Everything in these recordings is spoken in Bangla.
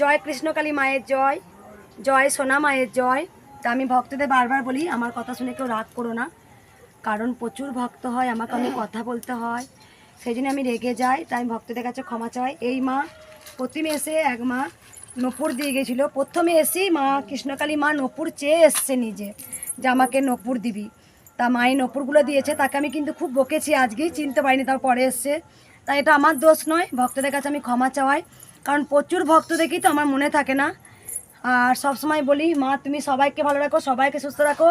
জয় কৃষ্ণকালী মায়ের জয় জয় সোনা মায়ের জয়। তা আমি ভক্তদের বারবার বলি, আমার কথা শুনে কেউ রাগ করো না। কারণ প্রচুর ভক্ত হয়, আমাকে অনেক কথা বলতে হয়। সেই জন্য আমি রেগে যাই, তাই আমি ভক্তদের কাছে ক্ষমা চাই। এই মা প্রথমে এসে এক মা নপুর দিয়ে গেছিল। প্রথমে এসেই মা কৃষ্ণকালী মা নপুর চেয়ে এসছে নিজে যে আমাকে নপুর দিবি। তা মায়ের নপুরগুলো দিয়েছে, তাকে আমি কিন্তু খুব বকেছি আজকেই, চিনতে পারিনি তার পরে এসছে। তাই এটা আমার দোষ নয়, ভক্তদের কাছে আমি ক্ষমা চাওয়াই। কারণ প্রচুর ভক্ত দেখি তো আমার মনে থাকে না। আর সবসময় বলি, মা, তুমি সবাইকে ভালো রাখো, সবাইকে সুস্থ রাখো।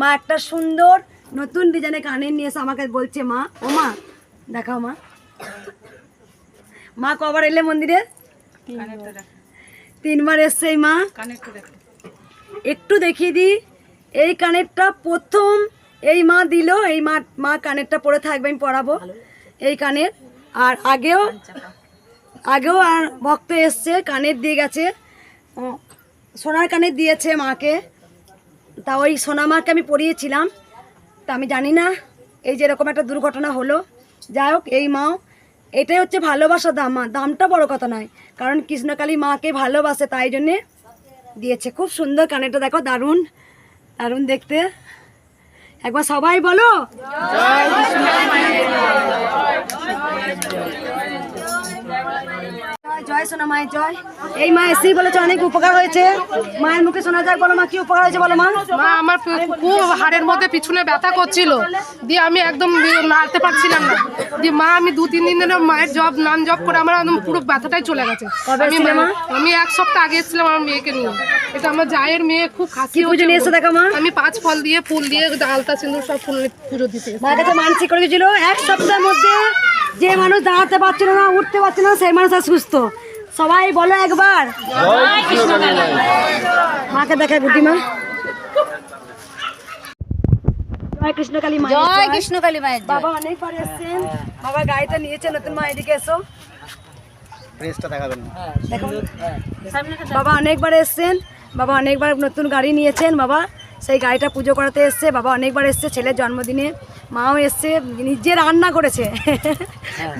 মা, একটা সুন্দর নতুন ডিজাইনে কানের নিয়ে এসে আমাকে বলছে, মা, ও মা, দেখাও মা। মা, কবার এলে মন্দিরে? তিনবার এসছে এই মা। একটু দেখিয়ে দিই এই কানেরটা প্রথম এই মা দিল, এই মা মা কানেরটা পরে থাকবে, আমি পরাবো। এই কানের, আর আগেও আগেও ভক্ত এসছে, কানের দিয়ে গেছে। সোনার কানের দিয়েছে মাকে। তা ওই সোনা মাকে আমি পরিয়েছিলাম। তা আমি জানি না, এই যে এরকম একটা দুর্ঘটনা হলো। যাই হোক, এই মাও, এটাই হচ্ছে ভালোবাসা দাম। মা, দামটা বড় কথা নয়, কারণ কৃষ্ণকালী মাকে ভালোবাসে, তাই জন্যে দিয়েছে। খুব সুন্দর কানেরটা, দেখো, দারুণ দারুণ দেখতে। একবার সবাই বলো। জয়, সোনা মায়ের জয়। এই মা এসেই বলেছে অনেক উপকার হয়েছে। মায়ের মুখে শোনা যাক বলো মা কি উপকার হয়েছে বলো মা? মা আমার খুব হাড়ের মধ্যে পিছনে ব্যথা করছিল। দিয়ে আমি একদম নাড়তে পারছিলাম না। দিয়ে মা আমি দু তিন দিন ধরে মায়ের জব নান জব করে আমার একদম পুরো ব্যথাটাই চলে গেছে। আমি আমি এক সপ্তাহ আগে এসেছিলাম আমার মেয়েকে নিয়ে। এটা আমার জায়ের মেয়ে খুব খাসি পুজো নিয়ে এসে দেখো মা? আমি পাঁচ ফল দিয়ে ফুল দিয়ে আলতা সিন্দুর সব ফুল পুজো দিতে মায়ের কাছে মানসিক করে গেছিল এক সপ্তাহের মধ্যে যে মানুষ দাঁড়াতে পারছিল না উঠতে পারছিল না সেই মানুষ আর সুস্থ। সবাই বলো একবার। মাকে দেখায় বুদ্ধি মা জয় কৃষ্ণকালী মা জয় কৃষ্ণকালী মায়ের জয়। বাবা অনেকবার এসছেন। বাবা গাড়িটা নিয়েছে নতুন মা এদিকে এসো। দেখো। বাবা অনেকবার এসছেন। বাবা অনেকবার নতুন গাড়ি নিয়েছেন। বাবা সেই গাড়িটা পুজো করাতে এসছে। বাবা অনেকবার এসছে ছেলের জন্মদিনে। মাও এসছে নিজে রান্না করেছে।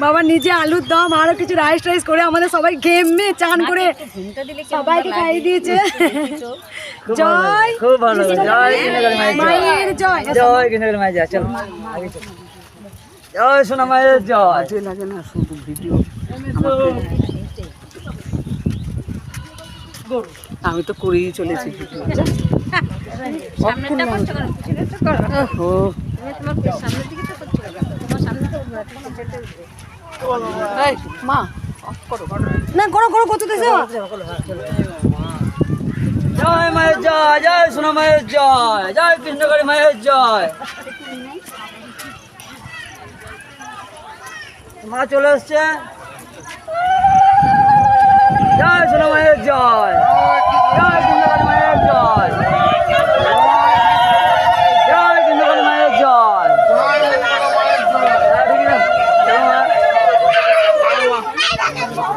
বাবা নিজে আলুর দম আরও কিছু রাইস টাইস করে আমাদের সবাই ঘেমে চান করে সবাইকে খাইয়ে দিয়েছে। জয় খুব ভালো জয় মায়ের সোনা মায়ের জয়। লাগে না শুধু ভিডিও। আমি তো করেই চলেছি। ও এই, মা না করো করো কত দেশে জয় মায়ের জয় জয় সোনা মায়ের জয় জয় কৃষ্ণকালী মায়ের জয়। মা চলে এসছে। জয় সোনা মায়ের জয়। জয় কৃষ্ণকালী মায়ের জয় জয় কৃষ্ণকালী মায়ের জয় হ্যাঁ, ঠিক আছে। চলো মা। শোনো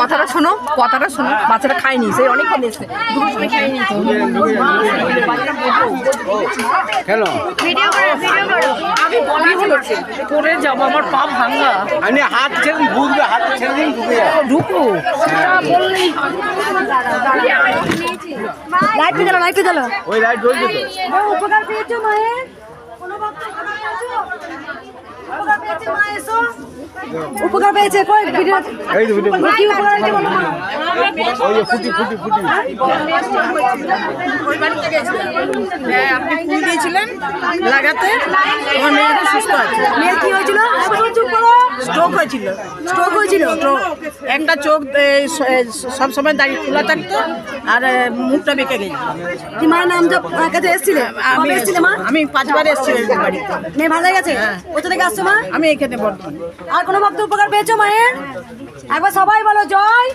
কথাটা শোনো কথাটা শোনো বাচ্চাটা খায়নি সময় আমি পরে যাব, আমার পা আমি হাত ছেড়ে উপকার উপকার পেয়েছে হ্যাঁ আপনি ফুল লাগাতে আমার মেয়েটা সুস্থ আছে। মেয়ের কি হয়েছিল একবার চুপ করো স্ট্রোক হয়েছিল। স্ট্রোক হয়েছিল। একটা চোখ সব সময় দাঁড়িয়ে খোলা থাকতো আর মুখটা বেঁকে গেছে। কি মায়ের নাম জপ কাছে এসেছিলে? আমি এসেছিলে মা? আমি পাঁচবার এসেছি এই বাড়িতে। মেয়ে ভালো হয়ে গেছে? কোথা থেকে আসছো মা? আমি এখানে বর্তমানে আর কোনো ভক্ত উপকার পেয়েছ মায়ের? একবার সবাই বলো জয়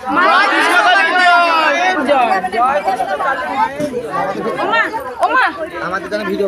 আমাদের ভিডিও